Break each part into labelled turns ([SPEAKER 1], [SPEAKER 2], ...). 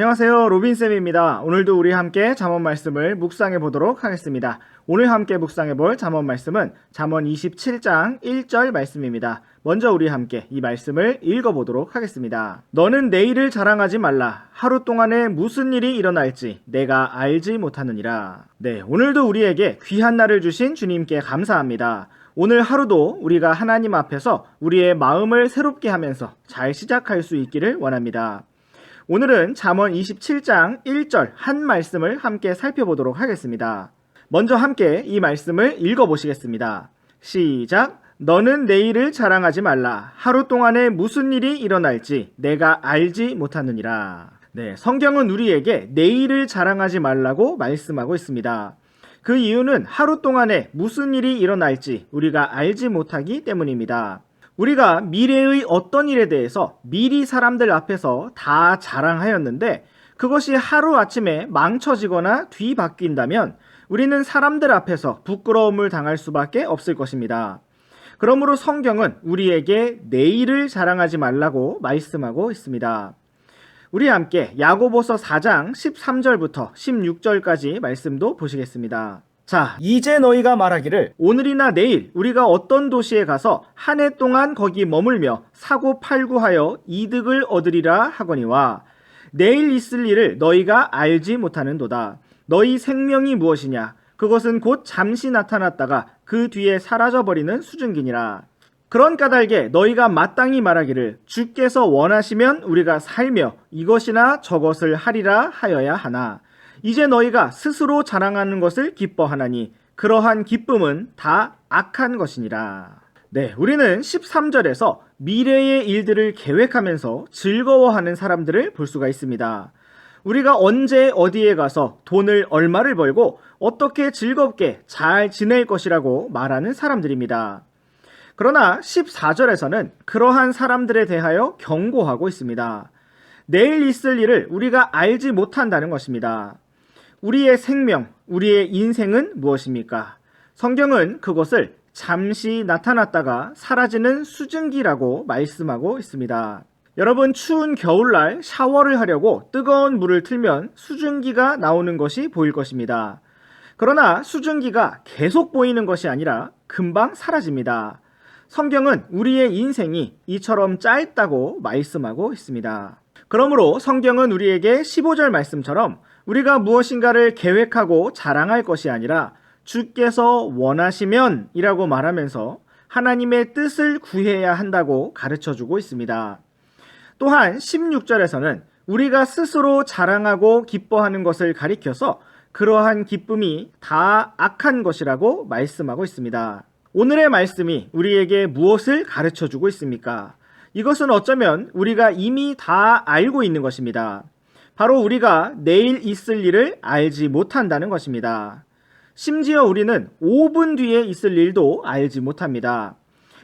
[SPEAKER 1] 안녕하세요. 로빈쌤입니다. 오늘도 우리 함께 잠언 말씀을 묵상해 보도록 하겠습니다. 오늘 함께 묵상해 볼 잠언 말씀은 잠언 27장 1절 말씀입니다. 먼저 우리 함께 이 말씀을 읽어 보도록 하겠습니다. 너는 내일을 자랑하지 말라. 하루 동안에 무슨 일이 일어날지 내가 알지 못하느니라. 네, 오늘도 우리에게 귀한 날을 주신 주님께 감사합니다. 오늘 하루도 우리가 하나님 앞에서 우리의 마음을 새롭게 하면서 잘 시작할 수 있기를 원합니다. 오늘은 잠언 27장 1절 한 말씀을 함께 살펴보도록 하겠습니다. 먼저 함께 이 말씀을 읽어 보시겠습니다. 시작. 너는 내일을 자랑하지 말라. 하루 동안에 무슨 일이 일어날지 내가 알지 못하느니라. 네, 성경은 우리에게 내일을 자랑하지 말라고 말씀하고 있습니다. 그 이유는 하루 동안에 무슨 일이 일어날지 우리가 알지 못하기 때문입니다. 우리가 미래의 어떤 일에 대해서 미리 사람들 앞에서 다 자랑하였는데 그것이 하루아침에 망쳐지거나 뒤바뀐다면 우리는 사람들 앞에서 부끄러움을 당할 수밖에 없을 것입니다. 그러므로 성경은 우리에게 내일을 자랑하지 말라고 말씀하고 있습니다. 우리 함께 야고보서 4장 13절부터 16절까지 말씀도 보시겠습니다. 자, 이제 너희가 말하기를 오늘이나 내일 우리가 어떤 도시에 가서 한 해 동안 거기 머물며 사고 팔고 하여 이득을 얻으리라 하거니와 내일 있을 일을 너희가 알지 못하는도다. 너희 생명이 무엇이냐? 그것은 곧 잠시 나타났다가 그 뒤에 사라져 버리는 수증기니라. 그런 까닭에 너희가 마땅히 말하기를 주께서 원하시면 우리가 살며 이것이나 저것을 하리라 하여야 하나. 이제 너희가 스스로 자랑하는 것을 기뻐하나니 그러한 기쁨은 다 악한 것이니라. 네, 우리는 13절에서 미래의 일들을 계획하면서 즐거워하는 사람들을 볼 수가 있습니다. 우리가 언제 어디에 가서 돈을 얼마를 벌고 어떻게 즐겁게 잘 지낼 것이라고 말하는 사람들입니다. 그러나 14절에서는 그러한 사람들에 대하여 경고하고 있습니다. 내일 있을 일을 우리가 알지 못한다는 것입니다. 우리의 생명, 우리의 인생은 무엇입니까? 성경은 그것을 잠시 나타났다가 사라지는 수증기라고 말씀하고 있습니다. 여러분, 추운 겨울날 샤워를 하려고 뜨거운 물을 틀면 수증기가 나오는 것이 보일 것입니다. 그러나 수증기가 계속 보이는 것이 아니라 금방 사라집니다. 성경은 우리의 인생이 이처럼 짧다고 말씀하고 있습니다. 그러므로 성경은 우리에게 15절 말씀처럼 우리가 무엇인가를 계획하고 자랑할 것이 아니라 주께서 원하시면 이라고 말하면서 하나님의 뜻을 구해야 한다고 가르쳐 주고 있습니다. 또한 16절에서는 우리가 스스로 자랑하고 기뻐하는 것을 가리켜서 그러한 기쁨이 다 악한 것이라고 말씀하고 있습니다. 오늘의 말씀이 우리에게 무엇을 가르쳐 주고 있습니까? 이것은 어쩌면 우리가 이미 다 알고 있는 것입니다. 바로 우리가 내일 있을 일을 알지 못한다는 것입니다. 심지어 우리는 5분 뒤에 있을 일도 알지 못합니다.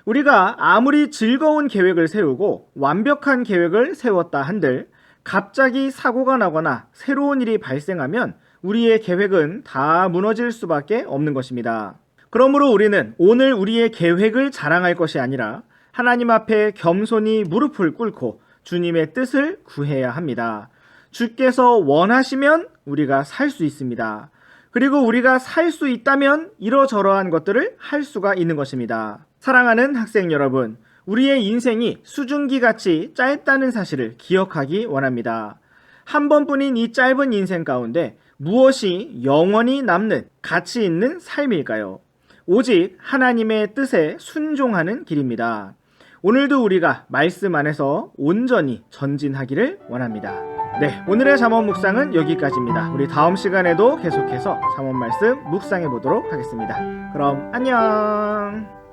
[SPEAKER 1] 우리가 아무리 즐거운 계획을 세우고 완벽한 계획을 세웠다 한들 갑자기 사고가 나거나 새로운 일이 발생하면 우리의 계획은 다 무너질 수밖에 없는 것입니다. 그러므로 우리는 오늘 우리의 계획을 자랑할 것이 아니라 하나님 앞에 겸손히 무릎을 꿇고 주님의 뜻을 구해야 합니다. 주께서 원하시면 우리가 살 수 있습니다. 그리고 우리가 살 수 있다면 이러저러한 것들을 할 수가 있는 것입니다. 사랑하는 학생 여러분, 우리의 인생이 수증기 같이 짧다는 사실을 기억하기 원합니다. 한 번뿐인 이 짧은 인생 가운데 무엇이 영원히 남는 가치 있는 삶일까요? 오직 하나님의 뜻에 순종하는 길입니다. 오늘도 우리가 말씀 안에서 온전히 전진하기를 원합니다. 네, 오늘의 잠언 묵상은 여기까지입니다. 우리 다음 시간에도 계속해서 잠언 말씀 묵상해 보도록 하겠습니다. 그럼 안녕.